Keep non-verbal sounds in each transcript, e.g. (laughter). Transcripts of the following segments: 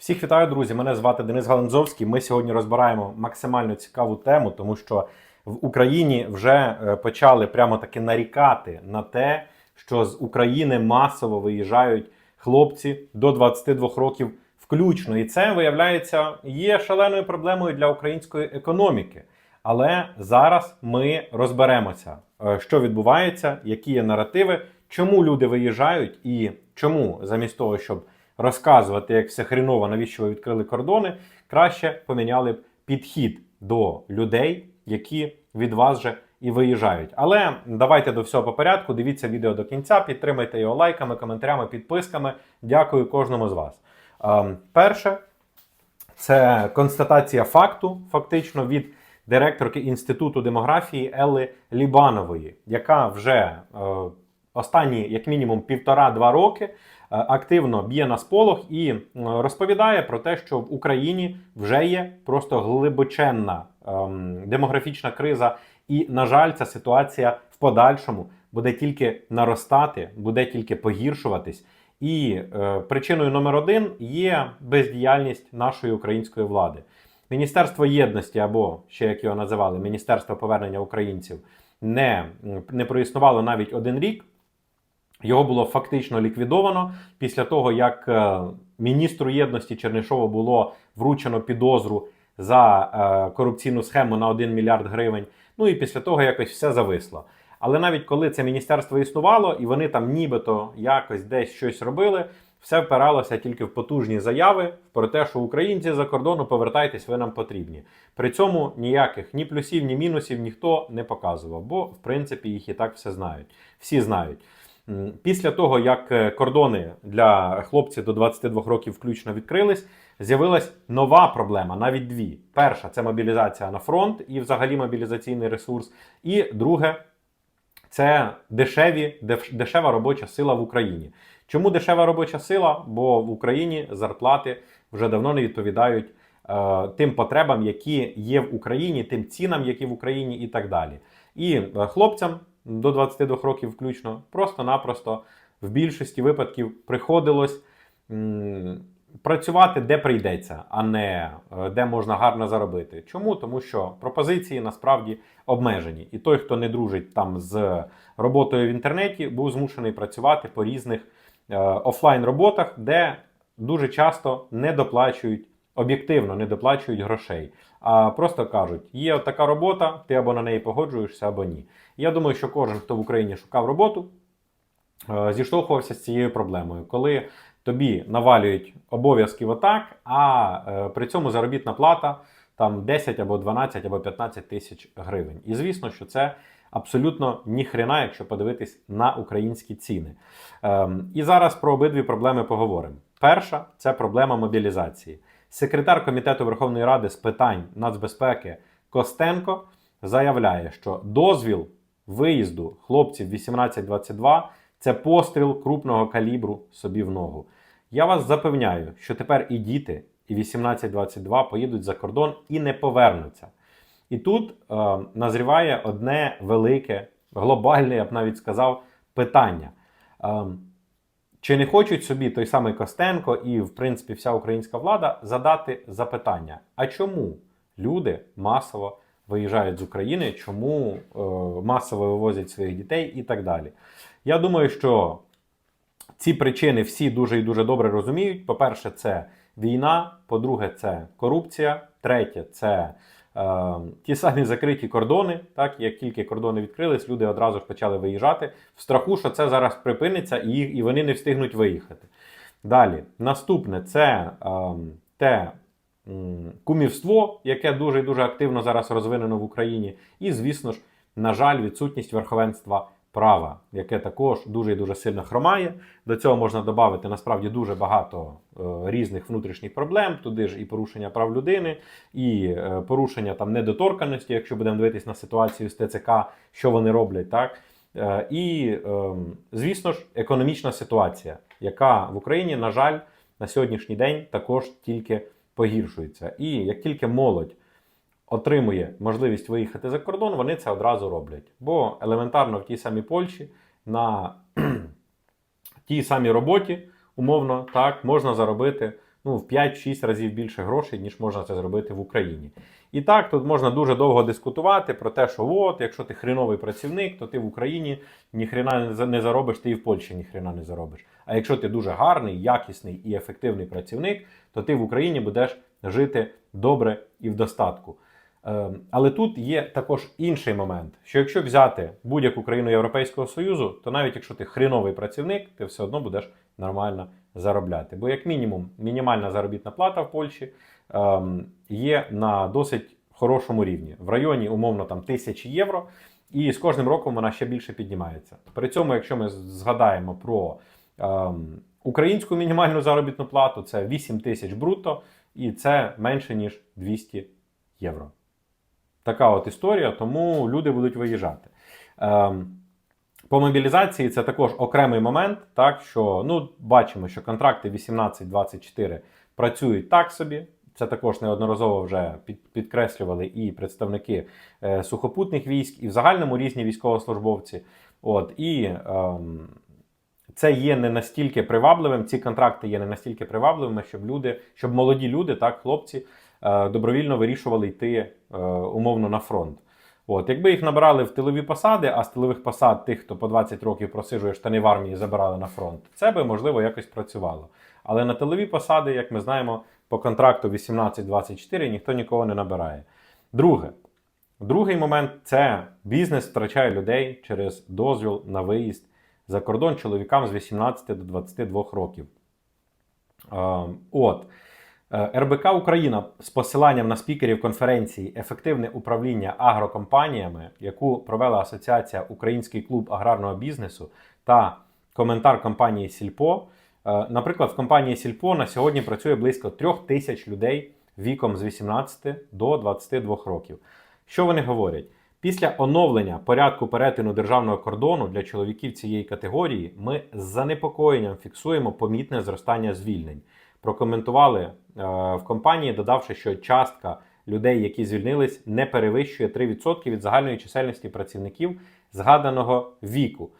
Всіх вітаю, друзі! Мене звати Денис Галанзовський. Ми сьогодні розбираємо максимально цікаву тему, тому що в Україні вже е, почали прямо таки нарікати на те, що з України масово виїжджають хлопці до 22 років включно. І це виявляється є шаленою проблемою для української економіки. Але зараз ми розберемося, е, що відбувається, які є наративи, чому люди виїжджають, і чому замість того, щоб розказувати, як все хріново, навіщо ви відкрили кордони, краще поміняли б підхід до людей, які від вас же і виїжджають. Але давайте до всього по порядку. Дивіться відео до кінця, підтримайте його лайками, коментарями, підписками. Дякую кожному з вас. Ем, перше, це констатація факту, фактично від директорки Інституту демографії Елли Лібанової, яка вже е, останні, як мінімум, півтора-два роки активно б'є на сполох і е, розповідає про те, що в Україні вже є просто глибоченна ем, демографічна криза, і, на жаль, ця ситуація в подальшому буде тільки наростати, буде тільки погіршуватись. І е, причиною номер один є бездіяльність нашої української влади. Міністерство єдності, або ще як його називали, Міністерство повернення українців, не, не проіснувало навіть один рік. Його було фактично ліквідовано після того, як е, міністру єдності Чернишову було вручено підозру за е, корупційну схему на 1 мільярд гривень. Ну і після того якось все зависло. Але навіть коли це міністерство існувало, і вони там нібито якось десь щось робили, все впиралося тільки в потужні заяви про те, що українці за кордону повертайтесь, ви нам потрібні. При цьому ніяких ні плюсів, ні мінусів ніхто не показував, бо в принципі їх і так все знають. Всі знають. Після того, як е, кордони для хлопців до 22 років включно відкрились, з'явилась нова проблема, навіть дві. Перша це мобілізація на фронт і взагалі мобілізаційний ресурс. І друге це дешеві, дешева робоча сила в Україні. Чому дешева робоча сила? Бо в Україні зарплати вже давно не відповідають е, тим потребам, які є в Україні, тим цінам, які в Україні, і так далі. І е, хлопцям до 22 років включно просто-напросто в більшості випадків приходилось м, працювати де прийдеться, а не е, де можна гарно заробити. Чому? Тому що пропозиції насправді обмежені. І той, хто не дружить там з роботою в інтернеті, був змушений працювати по різних е, офлайн роботах, де дуже часто не доплачують об'єктивно, не доплачують грошей. А просто кажуть, є така робота, ти або на неї погоджуєшся, або ні. Я думаю, що кожен, хто в Україні шукав роботу, е, зіштовхувався з цією проблемою, коли тобі навалюють обов'язків отак, а е, при цьому заробітна плата там 10 або 12 або 15 тисяч гривень. І звісно, що це абсолютно ніхрена, якщо подивитись на українські ціни. Ем, і зараз про обидві проблеми поговоримо. Перша це проблема мобілізації. Секретар комітету Верховної Ради з питань нацбезпеки Костенко заявляє, що дозвіл виїзду хлопців 18-22 це постріл крупного калібру собі в ногу. Я вас запевняю, що тепер і діти, і 18-22 поїдуть за кордон і не повернуться. І тут е, назріває одне велике, глобальне, я б навіть сказав, питання. Е, чи не хочуть собі той самий Костенко і, в принципі, вся українська влада задати запитання: а чому люди масово виїжджають з України, чому е, масово вивозять своїх дітей і так далі? Я думаю, що ці причини всі дуже і дуже добре розуміють. По-перше, це війна, по-друге, це корупція, третє це ті самі закриті кордони. Так, як тільки кордони відкрились, люди одразу ж почали виїжджати в страху, що це зараз припиниться, і, і вони не встигнуть виїхати. Далі, наступне це е, те е, кумівство, яке дуже і дуже активно зараз розвинено в Україні. І, звісно ж, на жаль, відсутність верховенства права, яке також дуже і дуже сильно хромає. До цього можна додати насправді дуже багато е, різних внутрішніх проблем. Туди ж і порушення прав людини, і е, порушення там недоторканості, якщо будемо дивитись на ситуацію з ТЦК, що вони роблять, так. Е, І, е, звісно ж, економічна ситуація, яка в Україні, на жаль, на сьогоднішній день також тільки погіршується. І як тільки молодь отримує можливість виїхати за кордон, вони це одразу роблять. Бо елементарно в тій самій Польщі на (clears throat) тій самій роботі, умовно, так, можна заробити ну, в 5-6 разів більше грошей, ніж можна це зробити в Україні. І так, тут можна дуже довго дискутувати про те, що от, якщо ти хреновий працівник, то ти в Україні ніхрена не заробиш, ти і в Польщі ніхрена не заробиш. А якщо ти дуже гарний, якісний і ефективний працівник, то ти в Україні будеш жити добре і в достатку. Ем, Але тут є також інший момент: що якщо взяти будь-яку країну Європейського Союзу, то навіть якщо ти хреновий працівник, ти все одно будеш нормально заробляти. Бо, як мінімум, мінімальна заробітна плата в Польщі ем, є на досить хорошому рівні, в районі умовно там тисячі євро. І з кожним роком вона ще більше піднімається. При цьому, якщо ми згадаємо про ем, українську мінімальну заробітну плату, це 8 тисяч брутто, і це менше ніж 200 євро. Така от історія, тому люди будуть виїжджати. Ем, по мобілізації це також окремий момент, так що ну, бачимо, що контракти 18-24 працюють так собі. Це також неодноразово вже підкреслювали і представники е, сухопутних військ, і в загальному різні військовослужбовці. От, і ем, це є не настільки привабливим, ці контракти є не настільки привабливими, щоб люди, щоб молоді люди, так, хлопці, е, добровільно вирішували йти е, умовно на фронт. От, якби їх набирали в тилові посади, а з тилових посад тих, хто по 20 років просижує штани в армії, забирали на фронт, це би можливо якось працювало. Але на тилові посади, як ми знаємо, по контракту 18-24 ніхто нікого не набирає. Друге, другий момент це бізнес втрачає людей через дозвіл на виїзд за кордон чоловікам з 18 до 22 років. Е, От. Е, РБК Україна з посиланням на спікерів конференції Ефективне управління агрокомпаніями, яку провела Асоціація Український клуб аграрного бізнесу та коментар компанії Сільпо. Е, Наприклад, в компанії Сільпо на сьогодні працює близько трьох тисяч людей віком з 18 до 22 років. Що вони говорять? Після оновлення порядку перетину державного кордону для чоловіків цієї категорії ми з занепокоєнням фіксуємо помітне зростання звільнень. Прокоментували е, в компанії, додавши, що частка людей, які звільнились, не перевищує 3% від загальної чисельності працівників згаданого віку.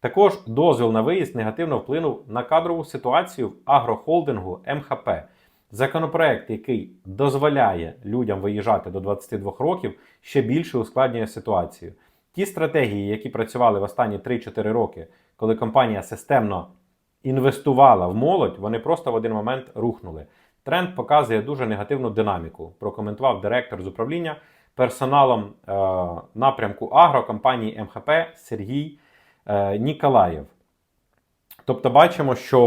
Також дозвіл на виїзд негативно вплинув на кадрову ситуацію в агрохолдингу МХП. Законопроект, який дозволяє людям виїжджати до 22 років, ще більше ускладнює ситуацію. Ті стратегії, які працювали в останні 3-4 роки, коли компанія системно інвестувала в молодь, вони просто в один момент рухнули. Тренд показує дуже негативну динаміку. Прокоментував директор з управління персоналом е, напрямку агро компанії МХП Сергій е, Ніколаєв. Тобто бачимо, що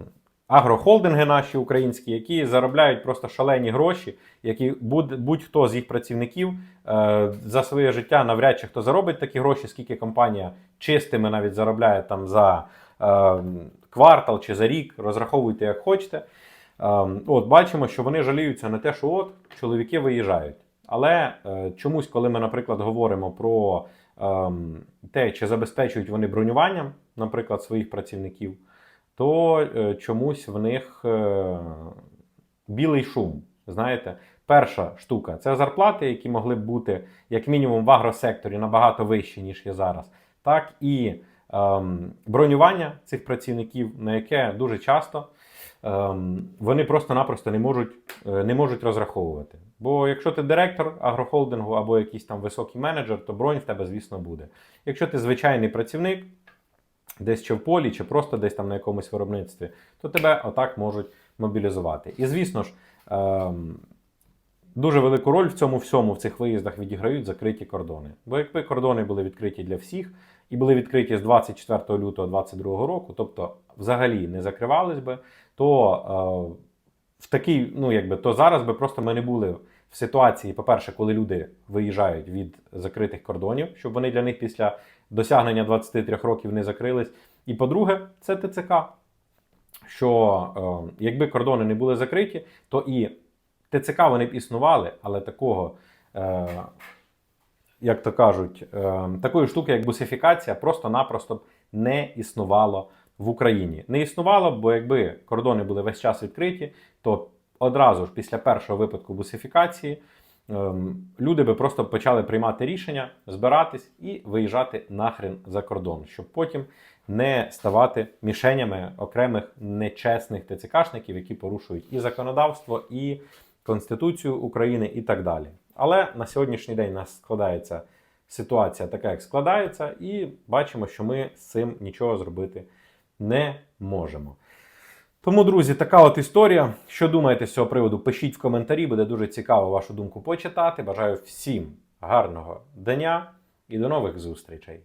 е, агрохолдинги наші українські, які заробляють просто шалені гроші, які будь- будь-хто з їх працівників е, за своє життя навряд чи хто заробить такі гроші, скільки компанія чистими навіть заробляє там за е, квартал чи за рік, розраховуйте як хочете. Е, от бачимо, що вони жаліються на те, що от чоловіки виїжджають. Але е, чомусь, коли ми, наприклад, говоримо про ем, те, чи забезпечують вони бронюванням, наприклад, своїх працівників, то е, чомусь в них е, білий шум. Знаєте, перша штука це зарплати, які могли б бути як мінімум в агросекторі набагато вищі, ніж є зараз, так і ем, бронювання цих працівників, на яке дуже часто ем, вони просто-напросто не можуть, е, не можуть розраховувати. Бо якщо ти директор агрохолдингу або якийсь там високий менеджер, то бронь в тебе, звісно, буде. Якщо ти звичайний працівник, десь чи в полі, чи просто десь там на якомусь виробництві, то тебе отак можуть мобілізувати. І звісно ж, ем, дуже велику роль в цьому всьому, в цих виїздах відіграють закриті кордони. Бо якби кордони були відкриті для всіх і були відкриті з 24 лютого 2022 року, тобто взагалі не закривались би, то е, в такий, ну якби то зараз би просто ми не були в ситуації, по-перше, коли люди виїжджають від закритих кордонів, щоб вони для них після досягнення 23 років не закрились. І по-друге, це ТЦК. Що е, якби кордони не були закриті, то і ТЦК вони б існували, але такого, е, як то кажуть, е, такої штуки, як бусифікація, просто-напросто не існувало в Україні. Не існувало бо якби кордони були весь час відкриті, то одразу ж після першого випадку бусифікації люди би просто почали приймати рішення, збиратись і виїжджати нахрен за кордон, щоб потім не ставати мішенями окремих нечесних ТЦКшників, які порушують і законодавство, і Конституцію України, і так далі. Але на сьогоднішній день у нас складається ситуація така, як складається, і бачимо, що ми з цим нічого зробити не можемо. Тому, друзі, така от історія. Що думаєте з цього приводу? Пишіть в коментарі, буде дуже цікаво вашу думку почитати. Бажаю всім гарного дня і до нових зустрічей!